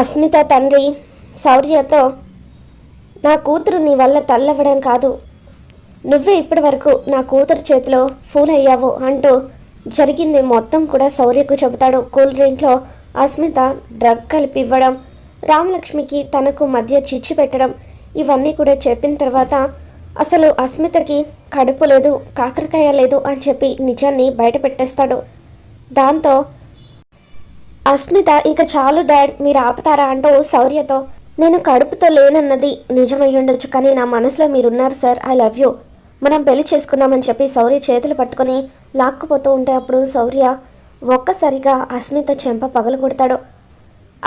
అస్మిత తండ్రి శౌర్యతో నా కూతురు నీ వల్ల తల్లవ్వడం కాదు. నువ్వే ఇప్పటి వరకు నా కూతురు చేతిలో ఫూల్ అయ్యావు అంటూ జరిగింది మొత్తం కూడా శౌర్యకు చెబుతాడు. కూల్ డ్రింక్లో అస్మిత డ్రగ్ కలిపి ఇవ్వడం రామలక్ష్మికి తనకు మధ్య చిచ్చు పెట్టడం ఇవన్నీ కూడా చెప్పిన తర్వాత అసలు అస్మితకి కడుపు లేదు కాకరకాయ లేదు అని చెప్పి నిజాన్ని బయట పెట్టేస్తాడు. దాంతో అస్మిత ఇక చాలు డాడ్ మీరు ఆపుతారా? అంటూ శౌర్యతో నేను కడుపుతో లేనన్నది నిజమై ఉండొచ్చు కానీ నా మనసులో మీరున్నారు సార్. I love you. మనం పెళ్ళి చేసుకుందామని చెప్పి శౌర్య చేతులు పట్టుకొని లాక్కుపోతూ ఉంటే అప్పుడు శౌర్య ఒక్కసారిగా అస్మిత చెంప పగలు కొడతాడు.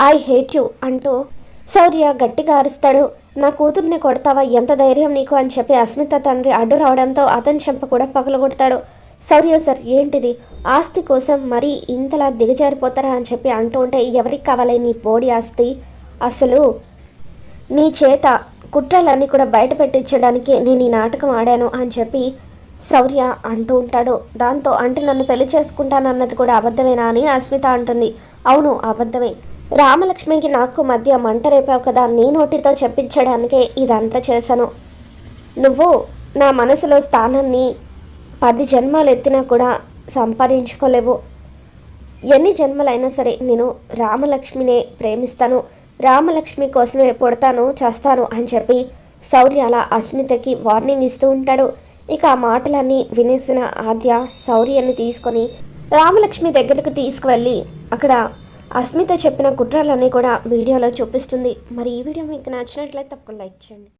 ఐ హేట్ యూ అంటూ శౌర్య గట్టిగా అరుస్తాడు. నా కూతుర్ని కొడతావా? ఎంత ధైర్యం నీకు? అని చెప్పి అస్మిత తండ్రి అడ్డు రావడంతో అతని చెంప కూడా పగలగొడతాడు శౌర్య సార్ ఏంటిది? ఆస్తి కోసం మరీ ఇంతలా దిగజారిపోతారా అని చెప్పి అంటూ ఉంటే ఎవరికి కావాలి నీ పోడి ఆస్తి? అసలు నీ చేత కుట్రలన్నీ కూడా బయట పెట్టించడానికి నేను ఈ నాటకం ఆడాను అని చెప్పి శౌర్య అంటూ ఉంటాడు. దాంతో అంటే నన్ను పెళ్ళి చేసుకుంటానన్నది కూడా అబద్ధమేనా అని అస్మిత అంటుంది. అవును అబద్ధమే. రామలక్ష్మికి నాకు మధ్య మంట రేపావు కదా నీ నోటితో చెప్పించడానికే ఇదంతా చేశాను. నువ్వు నా మనసులో స్థానాన్ని పది జన్మలు ఎత్తినా కూడా సంపాదించుకోలేవు. ఎన్ని జన్మలైనా సరే నేను రామలక్ష్మినే ప్రేమిస్తాను. రామలక్ష్మి కోసమే పుడతాను చేస్తాను అని చెప్పి శౌర్య అలా అస్మితకి వార్నింగ్ ఇస్తూ ఉంటాడు. ఇక ఆ మాటలన్నీ వినేసిన ఆద్య శౌర్యని తీసుకొని రామలక్ష్మి దగ్గరకు తీసుకువెళ్ళి అక్కడ అస్మిత చెప్పిన కుట్రలన్నీ కూడా వీడియోలో చూపిస్తుంది. మరి ఈ వీడియో మీకు నచ్చినట్లయితే తప్పకుండా లైక్ చేయండి.